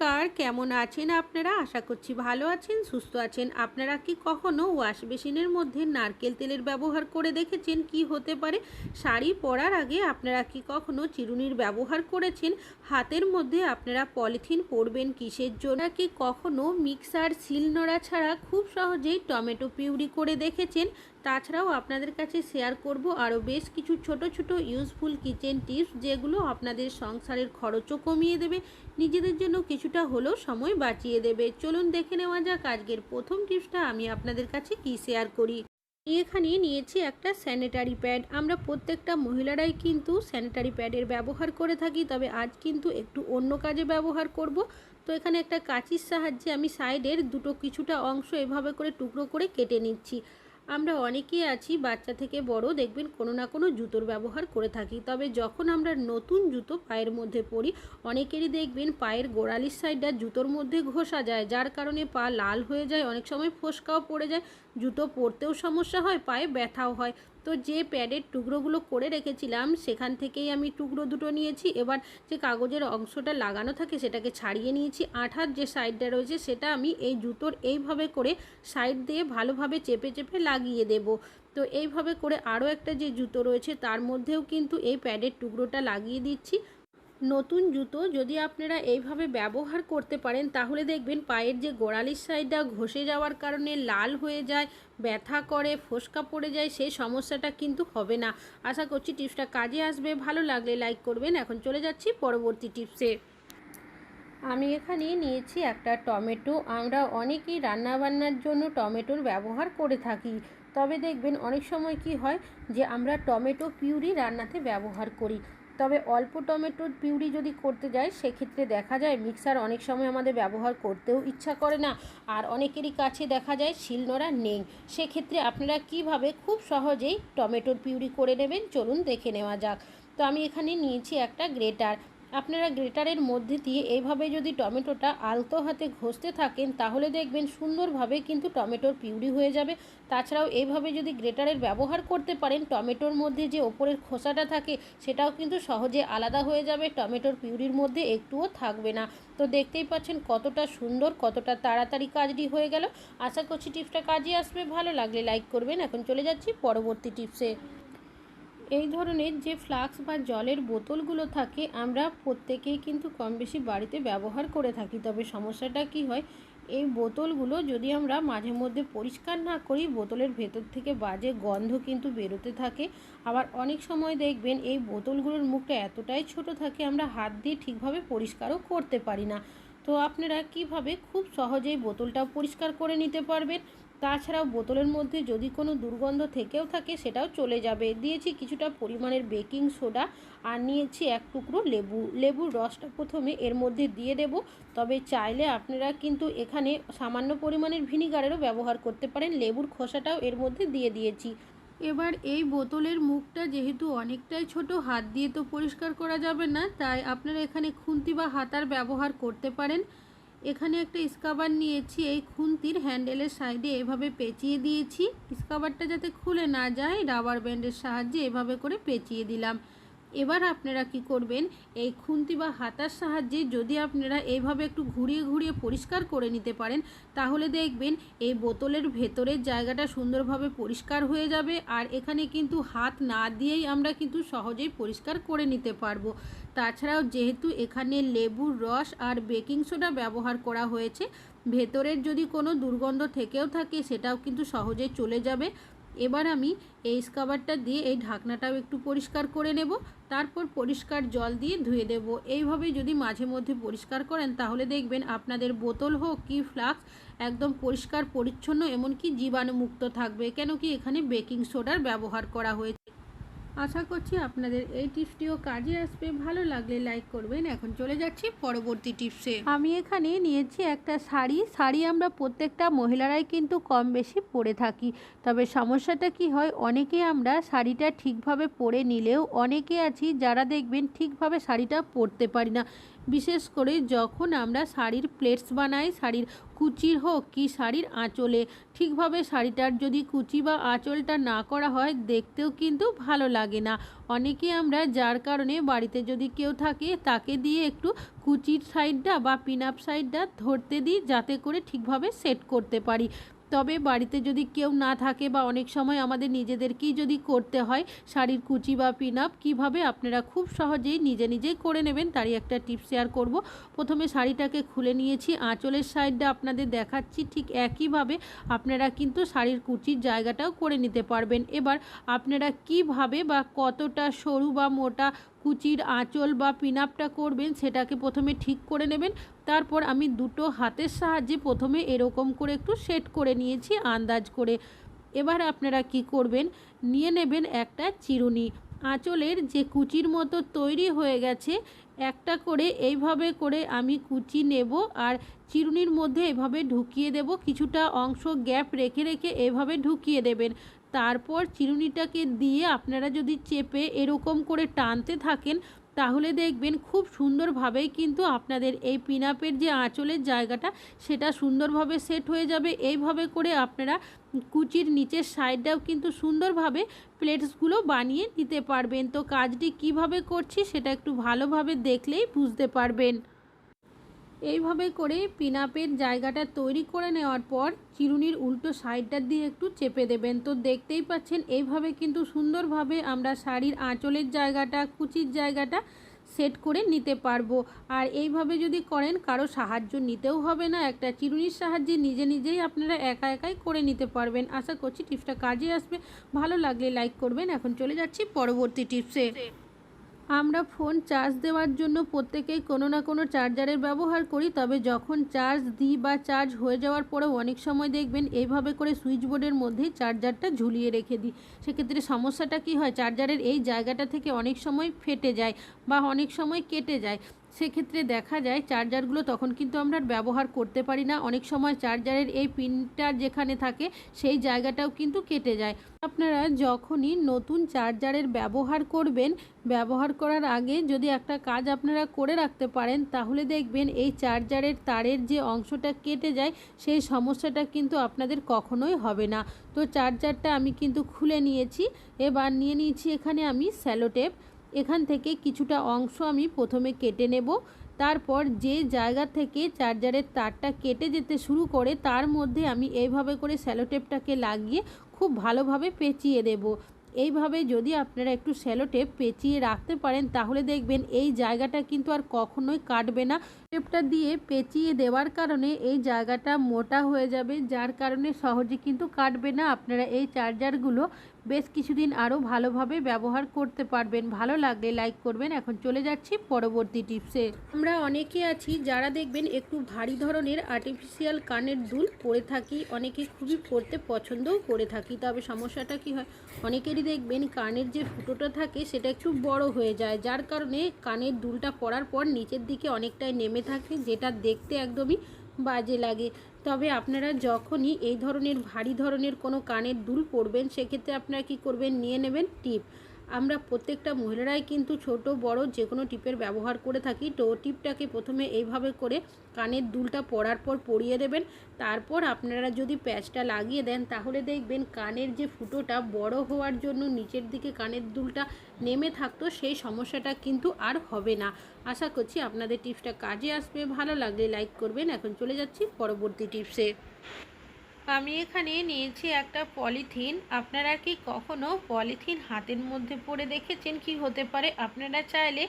নমস্কার, কেমন আছেন আপনারা? আশা করছি ভালো আছেন, সুস্থ আছেন। আপনারা কি কখনো ওয়াশ বেসিনের মধ্যে নারকেল তেলের ব্যবহার করে দেখেছেন? কি হতে পারে? শাড়ি পরার আগে আপনারা কি কখনো চিরুনির ব্যবহার করেছেন? হাতের মধ্যে আপনারা পলিথিন পরবেন কিসের জন্য? কি কখনো মিক্সার শিলনোড়া ছাড়া খুব সহজেই টমেটো পিউরি করে দেখেছেন? তাছাড়াও আপনাদের কাছে শেয়ার করব আরও বেশ কিছু ছোট ছোট ইউজফুল কিচেন টিপস যেগুলো আপনাদের সংসারের খরচও কমিয়ে দেবে, নিজেদের জন্য কিছুটা হলেও সময় বাঁচিয়ে দেবে। চলুন দেখে নেওয়া যাক আজকের প্রথম টিপসটা আমি আপনাদের কাছে কি শেয়ার করি। এখানে নিয়েছি একটা স্যানিটারি প্যাড আমরা প্রত্যেকটা মহিলারাই কিন্তু স্যানিটারি প্যাডের ব্যবহার করে থাকি, তবে আজ কিন্তু একটু অন্য কাজে ব্যবহার করব। তো এখানে একটা কাঁচির সাহায্যে আমি সাইডের দুটো কিছুটা অংশ এভাবে করে টুকরো করে কেটে নিচ্ছি। আমরা অনেকেই আছি, বাচ্চা থেকে বড়, দেখবেন কোনো না কোনো জুতোর ব্যবহার করে থাকি। তবে যখন আমরা নতুন জুতো পায়ের মধ্যে পরি, অনেকেরই দেখবেন পায়ের গোড়ালির সাইডটা জুতোর মধ্যে ঘষা যায়, যার কারণে পা লাল হয়ে যায়, অনেক সময় ফোসকাও পড়ে যায়, জুতো পরতেও সমস্যা হয়, পায়ে ব্যথাও হয়। তো যে প্যাডের টুকরোগুলো করে রেখেছিলাম, সেখান থেকেই আমি টুকরো দুটো নিয়েছি। এবার যে কাগজের অংশটা লাগানো থাকে, সেটাকে ছাড়িয়ে নিয়েছি। আঠার যে সাইডটা রয়েছে, সেটা আমি এই জুতোর এইভাবে করে সাইড দিয়ে ভালোভাবে চেপে চেপে লাগিয়ে দেব। তো এইভাবে করে আরও একটা যে জুতো রয়েছে, তার মধ্যেও কিন্তু এই প্যাডের টুকরোটা লাগিয়ে দিচ্ছি। নতুন জুতো যদি আপনারা এইভাবে ব্যবহার করতে পারেন, তাহলে দেখবেন পায়ের যে গোড়ালির সাইডটা ঘষে যাওয়ার কারণে লাল হয়ে যায়, ব্যথা করে, ফোসকা পড়ে যায়, সেই সমস্যাটা কিন্তু হবে না। আশা করছি টিপসটা কাজে আসবে। ভালো লাগলে লাইক করবেন। এখন চলে যাচ্ছি পরবর্তী টিপসে। আমি এখানে নিয়েছি একটা টমেটো। আমরা অনেকেই রান্নাবান্নার জন্য টমেটোর ব্যবহার করে থাকি। তবে দেখবেন অনেক সময় কি হয় যে আমরা টমেটো পিউরি রান্নাতে ব্যবহার করি। তবে অল্প টমেটোর পিউরি যদি করতে যায়, সেক্ষেত্রে দেখা যায় মিক্সার অনেক সময় আমাদের ব্যবহার করতেও ইচ্ছা করে না। আর অনেকেরই কাছে দেখা যায় শিলনোড়া নেই। সেক্ষেত্রে আপনারা কীভাবে খুব সহজেই টমেটোর পিউরি করে নেবেন? চলুন দেখে নেওয়া যাক। তো আমি এখানে নিয়েছি একটা গ্রেটার। আপনারা গ্রেটারের মধ্যে দিয়ে এইভাবে যদি টমেটোটা আলতো হাতে ঘষতে থাকেন, তাহলে দেখবেন সুন্দরভাবে কিন্তু টমেটোর পিউরি হয়ে যাবে। তাছাড়াও এইভাবে যদি গ্রেটারের ব্যবহার করতে পারেন, টমেটোর মধ্যে যে ওপরের খোসাটা থাকে, সেটাও কিন্তু সহজে আলাদা হয়ে যাবে, টমেটোর পিউরির মধ্যে একটুও থাকবে না। তো দেখতেই পাচ্ছেন কতটা সুন্দর, কতটা তাড়াতাড়ি কাজটি হয়ে গেল। আশা করছি টিপসটা কাজে আসবে। ভালো লাগলে লাইক করবেন। এখন চলে যাচ্ছি পরবর্তী টিপসে। এই ধরনের যে ফ্লাক্স বা জলের বোতলগুলো থাকে, আমরা প্রত্যেকেই কিন্তু কম বেশি বাড়িতে ব্যবহার করে থাকি। তবে সমস্যাটা কি হয়, এই বোতলগুলো যদি আমরা মাঝে মধ্যে পরিষ্কার না করি, বোতলের ভেতর থেকে বাজে গন্ধ কিন্তু বেরোতে থাকে। আবার অনেক সময় দেখবেন, এই বোতলগুলোর মুখটা এতটাই ছোট থাকে, আমরা হাত দিয়ে ঠিকভাবে পরিষ্কারও করতে পারি না। তো আপনারা কীভাবে খুব সহজেই বোতলটাও পরিষ্কার করে নিতে পারবেন? তাছাড়াও বোতলের মধ্যে যদি কোনো দুর্গন্ধ থেকেও থাকে, সেটাও চলে যাবে। দিয়েছি কিছুটা পরিমাণের বেকিং সোডা আর নিয়েছি এক টুকরো লেবু। লেবুর রসটা প্রথমে এর মধ্যে দিয়ে দেব। তবে চাইলে আপনারা কিন্তু এখানে সামান্য পরিমাণের ভিনিগারেরও ব্যবহার করতে পারেন। লেবুর খোসাটাও এর মধ্যে দিয়ে দিয়েছি। এবার এই বোতলের মুখটা যেহেতু অনেকটাই ছোট, হাত দিয়ে তো পরিষ্কার করা যাবে না, তাই আপনারা এখানে খুন্তি বা হাতার ব্যবহার করতে পারেন। এখানে একটা স্কাবার নিয়েছি, এই খুন্তির হ্যান্ডেলের সাইডে এভাবে পেঁচিয়ে দিয়েছি। স্কাবারটা যাতে খুলে না যায়, রাবার ব্যান্ডের সাহায্যে এভাবে করে পেঁচিয়ে দিলাম। এবার আপনারা কি করবেন, এই খুন্তি বা হাতার সাহায্যে যদি আপনারা এইভাবে একটু ঘুরিয়ে ঘুরিয়ে পরিষ্কার করে নিতে পারেন, তাহলে দেখবেন এই বোতলের ভেতরের জায়গাটা সুন্দরভাবে পরিষ্কার হয়ে যাবে আর এখানে কিন্তু হাত না দিয়েই আমরা কিন্তু সহজেই পরিষ্কার করে নিতে পারব। তাছাড়াও যেহেতু এখানে লেবুর রস আর বেকিং সোডা ব্যবহার করা হয়েছে, ভেতরের যদি কোনো দুর্গন্ধ থেকেও থাকে সেটাও কিন্তু সহজে চলে যাবে। এবার আমি এই স্কাবারটা দিয়ে এই ঢাকনাটাও একটু পরিষ্কার করে নেব, তারপর পরিষ্কার জল দিয়ে ধুয়ে দেব। এইভাবে যদি মাঝে মধ্যে পরিষ্কার করেন, তাহলে দেখবেন আপনাদের বোতল হোক কি ফ্লাক্স, একদম পরিষ্কার পরিচ্ছন্ন, এমনকি জীবাণুমুক্ত থাকবে। কেন কি এখানে বেকিং সোডার ব্যবহার করা হয়েছে। আশা করছি আপনাদের এই টিপসটিও কাজে আসবে। ভালো লাগলে লাইক করবেন। এখন চলে যাচ্ছি পরবর্তী টিপসে। আমি এখানে নিয়েছি একটা শাড়ি। শাড়ি আমরা প্রত্যেকটা মহিলারাই কিন্তু কম বেশি পরে থাকি। তবে সমস্যাটা কি হয়, অনেকে আমরা শাড়িটা ঠিকভাবে পরে নিলেও অনেকে আছি যারা দেখবেন ঠিকভাবে শাড়িটা পরতে পারি না। বিশেষ করে যখন আমরা শাড়ির প্লেটস বানাই, শাড়ির কুচির হোক কি শাড়ির আঁচলে। ঠিকভাবে শাড়িটার যদি কুচি বা আঁচলটা না করা হয়, দেখতেও কিন্তু ভালো লাগে না। অনেকে আমরা যার কারণে বাড়িতে যদি কেউ থাকে, তাকে দিয়ে একটু কুচির সাইডটা বা পিন আপ সাইডটা ধরতে দিই, যাতে করে ঠিকভাবে সেট করতে পারি। তবে বাড়িতে যদি কেউ না থাকে বা অনেক সময় আমাদের নিজেদেরকেই যদি করতে হয়, শাড়ির কুচি বা পিন আপ কীভাবে আপনারা খুব সহজেই নিজে নিজেই করে নেবেন তারই একটা টিপ শেয়ার করব। প্রথমে শাড়িটাকে খুলে নিয়েছি, আঁচলের সাইডটা আপনাদের দেখাচ্ছি ঠিক একইভাবে আপনারা কিন্তু শাড়ির কুচির জায়গাটাও করে নিতে পারবেন। এবার আপনারা কীভাবে বা কতটা সরু বা মোটা কুচির আঁচল বা পিনাপটা করবেন, সেটাকে প্রথমে ঠিক করে নেবেন। তারপর আমি দুটো হাতের সাহায্যে প্রথমে এরকম করে একটু সেট করে নিয়েছি আন্দাজ করে। এবার আপনারা কি করবেন? নিয়ে নেবেন একটা চিরুনি। আঁচলের যে কুচির মতো তৈরি হয়ে গেছে, একটা করে এইভাবে করে আমি কুচি নেব আর চিরুনির মধ্যে এভাবে ঢুকিয়ে দেব। কিছুটা অংশ গ্যাপ রেখে রেখে এভাবে ঢুকিয়ে দেবেন। তারপর চিরুনিটাকে দিয়ে আপনারা যদি চেপে এরকম করে টানতে থাকেন, তাহলে দেখবেন খুব সুন্দরভাবেই কিন্তু আপনাদের এই পিনাপের যে আঁচলের জায়গাটা, সেটা সুন্দরভাবে সেট হয়ে যাবে। এইভাবে করে আপনারা কুচির নিচের সাইডটাও কিন্তু সুন্দরভাবে প্লেটসগুলো বানিয়ে নিতে পারবেন। তো কাজটি কীভাবে করছি, সেটা একটু ভালোভাবে দেখলেই বুঝতে পারবেন। এইভাবে করে পিনাপের জায়গাটা তৈরি করে নেওয়ার পর চিরুনির উল্টো সাইডটা দিয়ে একটু চেপে দেবেন। তো দেখতেই পাচ্ছেন, এইভাবে কিন্তু সুন্দরভাবে আমরা শাড়ির আঁচলের জায়গাটা, কুচির জায়গাটা সেট করে নিতে পারব। আর এইভাবে যদি করেন, কারও সাহায্য নিতেও হবে না। একটা চিরুনির সাহায্যে নিজে নিজেই আপনারা একা একাই করে নিতে পারবেন। আশা করছি টিপসটা কাজে আসবে। ভালো লাগলে লাইক করবেন। এখন চলে যাচ্ছি পরবর্তী টিপসে। আমরা ফোন চার্জ দেওয়ার জন্য প্রত্যেকেই কোনো না কোনো চার্জারের ব্যবহার করি, তবে যখন চার্জ দিই বা চার্জ হয়ে যাওয়ার পরেও অনেক সময় দেখবেন এইভাবে করে সুইচ বোর্ডের মধ্যেই চার্জারটা ঝুলিয়ে রেখে দিই। সেক্ষেত্রে সমস্যাটা কি হয়? চার্জারের এই জায়গাটা থেকে অনেক সময় ফেটে যায় বা অনেক সময় কেটে যায়। সেক্ষেত্রে দেখা যায় চার্জারগুলো তখন কিন্তু আমরা ব্যবহার করতে পারি না। অনেক সময় চার্জারের এই পিনটা যেখানে থাকে সেই জায়গাটাও কিন্তু কেটে যায়। আপনারা যখনই নতুন চার্জারের ব্যবহার করবেন, ব্যবহার করার আগে যদি একটা কাজ আপনারা করে রাখতে পারেন, তাহলে দেখবেন এই চার্জারের তারের যে অংশটা কেটে যায়, সেই সমস্যাটা কিন্তু আপনাদের কখনোই হবে না। তো চার্জারটা আমি কিন্তু খুলে নিয়েছি। এবার নিয়ে নিয়েছি এখানে আমি স্যালোটেপ এখান থেকে কিছুটা অংশ আমি প্রথমে কেটে নেব। তারপর যে জায়গা থেকে চার্জারের তারটা কেটে যেতে শুরু করে, তার মধ্যে আমি এইভাবে করে স্যালোটেপটাকে লাগিয়ে খুব ভালোভাবে পেঁচিয়ে দেব। এইভাবে যদি আপনারা একটু স্যালোটেপ পেঁচিয়ে রাখতে পারেন, তাহলে দেখবেন এই জায়গাটা কিন্তু আর কখনোই কাটবে না। টেপটা দিয়ে পেঁচিয়ে দেওয়ার কারণে এই জায়গাটা মোটা হয়ে যাবে, যার কারণে সহজে কিন্তু কাটবে না। আপনারা এই চার্জারগুলো বেশ কিছুদিন আরও ভালোভাবে ব্যবহার করতে পারবেন। ভালো লাগলে লাইক করবেন। এখন চলে যাচ্ছি পরবর্তী টিপসে। আমরা অনেকে আছি যারা দেখবেন একটু ভারী ধরনের আর্টিফিশিয়াল কানের দুল পরে থাকি, অনেকে খুবই পরতে পছন্দও করে থাকি। তবে সমস্যাটা কি হয়? অনেকেরই দেখবেন কানের যে ফুটোটা থাকে সেটা একটু বড় হয়ে যায়, যার কারণে কানের দুলটা পরার পর নিচের দিকে অনেকটাই নেমে থাকে যেটা দেখতে একদমই বাজে লাগে। তবে আপনারা যখনই এই ধরনের ভারী ধরনের কোনো কানের দুল পরবেন, সেক্ষেত্রে আপনারা কি করবেন? নিয়ে নেবেন টিপ। আমরা প্রত্যেকটা মহিলারাই কিন্তু ছোট, বড় যে কোনো টিপের ব্যবহার করে থাকি। তো টিপটাকে প্রথমে এইভাবে করে কানের দুলটা পরার পর পরিয়ে দেবেন। তারপর আপনারা যদি প্যাচটা লাগিয়ে দেন, তাহলে দেখবেন কানের যে ফুটোটা বড় হওয়ার জন্য নিচের দিকে কানের দুলটা নেমে থাকতো, সেই সমস্যাটা কিন্তু আর হবে না। আশা করছি আপনাদের টিপসটা কাজে আসবে। ভালো লাগলে লাইক করবেন। এখন চলে যাচ্ছি পরবর্তী টিপসে। আমি এখানে নিয়েছি একটা পলিথিন। আপনারা কি কখনো পলিথিন হাতের মধ্যে পড়ে দেখেছেন কি হতে পারে? আপনারা চাইলে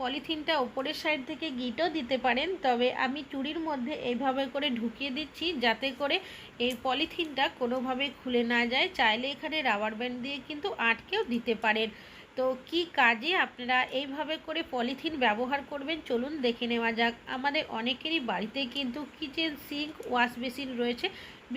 পলিথিনটা ওপরের সাইড থেকে গিটও দিতে পারেন, তবে আমি চুরির মধ্যে এইভাবে করে ঢুকিয়ে দিচ্ছি যাতে করে এই পলিথিনটা কোনোভাবে খুলে না যায়। চাইলে এখানে রাবার ব্যান্ড দিয়ে কিন্তু আটকেও দিতে পারেন। তো কি কাজে আপনারা এইভাবে করে পলিথিন ব্যবহার করবেন? চলুন দেখে নেওয়া যাক। আমাদের অনেকেরই বাড়িতে কিন্তু কিচেন সিঙ্ক ওয়াশ বেসিন রয়েছে।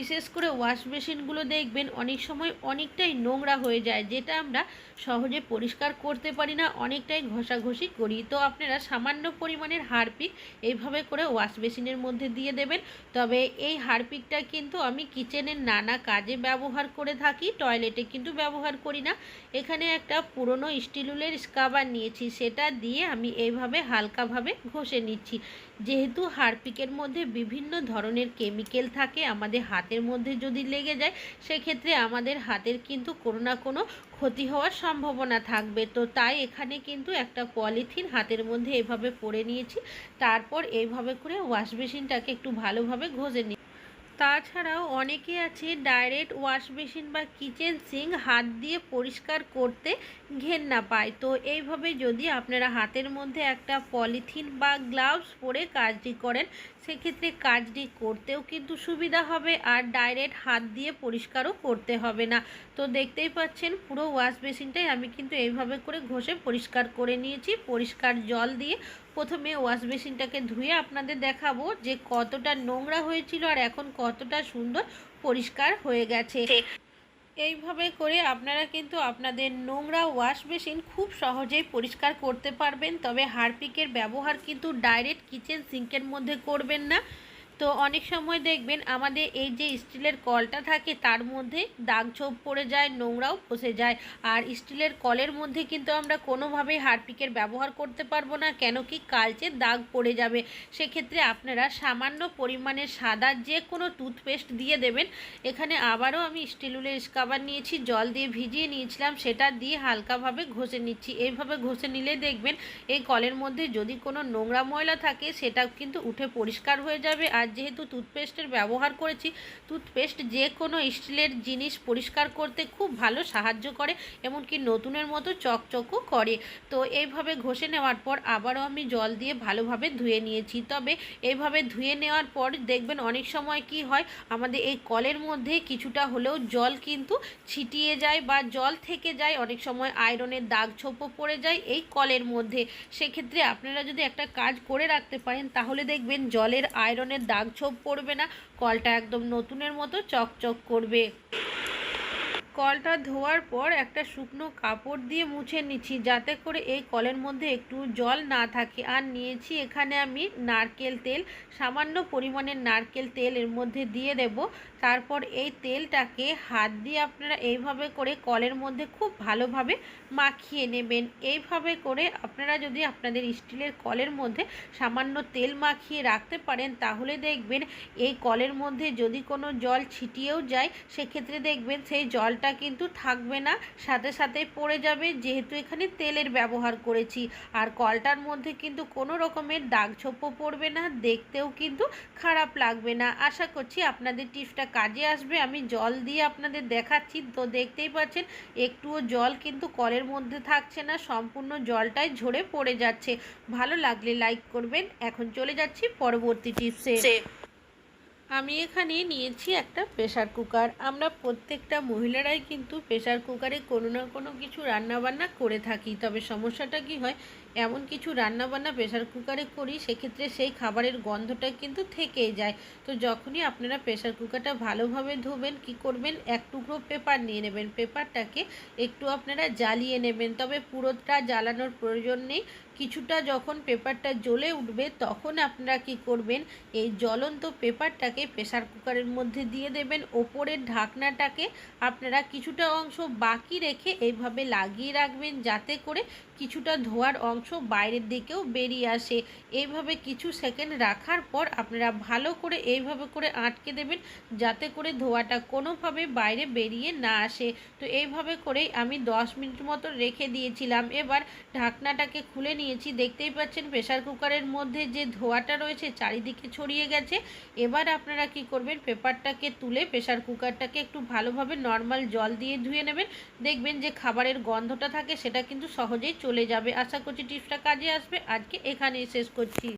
বিশেষ করে ওয়াশ বেসিনগুলো দেখবেন অনেক সময় অনেকটাই নোংরা হয়ে যায়, যেটা আমরা সহজে পরিষ্কার করতে পারি না, অনেকটাই ঘষাঘষি করি। তো আপনারা সামান্য পরিমাণের হারপিক এইভাবে করে ওয়াশ বেসিনের মধ্যে দিয়ে দেবেন। তবে এই হারপিকটা কিন্তু আমি কিচেনের নানা কাজে ব্যবহার করে থাকি, টয়লেটে কিন্তু ব্যবহার করি না। এখানে একটা পুরনো স্টিলুলের স্কাবার নিয়েছি, সেটা দিয়ে আমি এইভাবে হালকাভাবে ঘষে নিচ্ছি। যেহেতু হারপিকের মধ্যে বিভিন্ন ধরনের কেমিক্যাল থাকে, আমাদের হাতের মধ্যে যদি লেগে যায়, সেক্ষেত্রে আমাদের হাতের কিন্তু কোনো না কোনো ক্ষতি হওয়ার সম্ভাবনা থাকবে। তো তাই এখানে কিন্তু একটা পলিথিন হাতের মধ্যে এভাবে পরে নিয়েছি। তারপর এইভাবে করে ওয়াশ বেসিনটাকে একটু ভালোভাবে ঘষে নিই তাছাড়াও অনেকে আছে ডাইরেক্ট ওয়াশ বা কিচেন সিঙ্ক হাত দিয়ে পরিষ্কার করতে ঘেন্না পায়। তো এইভাবে যদি আপনারা হাতের মধ্যে একটা পলিথিন বা গ্লাভস পরে কাজটি করেন সেক্ষেত্রে কাজটি করতেও কিন্তু সুবিধা হবে আর ডাইরেক্ট হাত দিয়ে পরিষ্কারও করতে হবে না। তো দেখতেই পাচ্ছেন পুরো ওয়াশ বেসিনটাই আমি কিন্তু এইভাবে করে ঘষে পরিষ্কার করে নিয়েছি। পরিষ্কার জল দিয়ে প্রথমে ওয়াশ বেসিনটাকে ধুয়ে আপনাদের দেখাবো যে কতটা নোংরা হয়েছিল আর এখন কতটা সুন্দর পরিষ্কার হয়ে গেছে। এইভাবে করে আপনারা কিন্তু আপনাদের নোংরা ওয়াশ মেশিন খুব সহজেই পরিষ্কার করতে পারবেন। তবে হারপিকের ব্যবহার কিন্তু ডাইরেক্ট কিচেন সিঙ্কের মধ্যে করবেন না। তো অনেক সময় দেখবেন আমাদের এই যে স্টিলের কলটা থাকে, তার মধ্যে দাগ ছোপ পড়ে যায়, নোংরাও ফসে যায়। আর স্টিলের কলের মধ্যে কিন্তু আমরা কোনোভাবেই হারপিকের ব্যবহার করতে পারব না, কেন কি কালচে দাগ পড়ে যাবে। সেক্ষেত্রে আপনারা সামান্য পরিমাণে সাদা যে কোনো টুথপেস্ট দিয়ে দেবেন। এখানে আবারও আমি স্টিলুলের স্কাবার নিয়েছি, জল দিয়ে ভিজিয়ে নিয়েছিলাম, সেটা দিয়ে হালকাভাবে ঘষে নিচ্ছি। এইভাবে ঘষে নিলে দেখবেন এই কলের মধ্যে যদি কোনো নোংরা ময়লা থাকে সেটা কিন্তু উঠে পরিষ্কার হয়ে যাবে। আর যেহেতু টুথপেস্টের ব্যবহার করেছি টুথপেস্ট যে কোনো স্টিলের জিনিস পরিষ্কার করতে খুব ভালো সাহায্য করে, এমনকি নতুনের মতো চকচকও করে। তো এইভাবে ঘষে নেওয়ার পর আবারও আমি জল দিয়ে ভালোভাবে ধুয়ে নিয়েছি। তবে এইভাবে ধুয়ে নেওয়ার পর দেখবেন অনেক সময় কি হয়, আমাদের এই কলের মধ্যে কিছুটা হলেও জল কিন্তু ছিটিয়ে যায় বা জল থেকে যায়। অনেক সময় আয়রনের দাগ ছোপও পড়ে যায় এই কলের মধ্যে। সেক্ষেত্রে আপনারা যদি একটা কাজ করে রাখতে পারেন, তাহলে দেখবেন জলের আয়রনের দাগ ছোপ পড়বে না কলটা একদম নতুনের মতো চকচক করবে। কলটা ধোয়ার পর একটা শুকনো কাপড় দিয়ে মুছে নিচ্ছি, যাতে করে এই কলের মধ্যে একটু জল না থাকে। আর নিয়েছি এখানে আমি নারকেল তেল, সামান্য পরিমাণের নারকেল তেল এর মধ্যে দিয়ে দেব। তারপর এই তেলটাকে হাত দিয়ে আপনারা এইভাবে করে কলের মধ্যে খুব ভালোভাবে মাখিয়ে নেবেন। এইভাবে করে আপনারা যদি আপনাদের স্টিলের কলের মধ্যে সামান্য তেল মাখিয়ে রাখতে পারেন, তাহলে দেখবেন এই কলের মধ্যে যদি কোনো জল ছিটিয়েও যায়, সেক্ষেত্রে দেখবেন সেই জলটা কিন্তু থাকবে না, সাথে সাথে পড়ে যাবে যেহেতু এখানে তেলের ব্যবহার করেছি। আর কলটার মধ্যে কিন্তু কোনো রকমের দাগ ছোপও পড়বে না, দেখতেও কিন্তু খারাপ লাগবে না। আশা করছি আপনাদের টিপসটা কাজে আসবে। আমি জল দিয়ে আপনাদের দেখাচ্ছি, তো দেখতেই পাচ্ছেন, একটুও জল কিন্তু কলের মধ্যে থাকছে না, সম্পূর্ণ জলটাই ঝরে পড়ে যাচ্ছে। ভালো লাগলে লাইক করবেন। এখন চলে যাচ্ছি পরবর্তী টিপসে। আমি এখানে নিয়েছি একটা প্রেশার কুকার আমরা প্রত্যেকটা মহিলারাই কিন্তু প্রেশার কুকারে কোনো না কোনো কিছু রান্নাবান্না করে থাকি। তবে সমস্যাটা কি হয়, এমন কিছু রান্নাবান্না প্রেশার কুকারে করি, সেক্ষেত্রে সেই খাবারের গন্ধটা কিন্তু থেকেই যায়। তো যখনই আপনারা প্রেশার কুকারটা ভালোভাবে ধোবেন, কি করবেন? এক টুকরো পেপার নিয়ে নেবেন। পেপারটাকে একটু আপনারা জ্বালিয়ে নেবেন। তবে পুরোটা জ্বালানোর প্রয়োজন নেই। কিছুটা যখন পেপারটা জ্বলে উঠবে তখন আপনারা কি করবেন? এই জ্বলন্ত পেপারটাকে প্রেশার কুকারের মধ্যে দিয়ে দেবেন। ওপরের ঢাকনাটাকে আপনারা কিছুটা অংশ বাকি রেখে এইভাবে লাগিয়ে রাখবেন যাতে করে কিছুটা ধোয়ার অংশ বাইরের দিকেও বেরিয়ে আসে। এইভাবে কিছু সেকেন্ড রাখার পর আপনারা ভালো করে এইভাবে করে আটকে দেবেন যাতে করে ধোয়াটা কোনোভাবে বাইরে বেরিয়ে না আসে। তো এইভাবে করেই আমি দশ মিনিট মতো রেখে দিয়েছিলাম। এবার ঢাকনাটাকে খুলে নিয়েছি, দেখতেই পাচ্ছেন প্রেশার কুকারের মধ্যে যে ধোয়াটা রয়েছে চারিদিকে ছড়িয়ে গেছে। এবার আপনারা কি করবেন, পেপারটাকে তুলে প্রেশার কুকারটাকে একটু ভালোভাবে নর্মাল জল দিয়ে ধুয়ে নেবেন। দেখবেন যে খাবারের গন্ধটা থাকে, সেটা কিন্তু সহজেই চলে যাবে। আশা করছি টিপসটা কাজে আসবে। আজকে এখানেই শেষ করছি।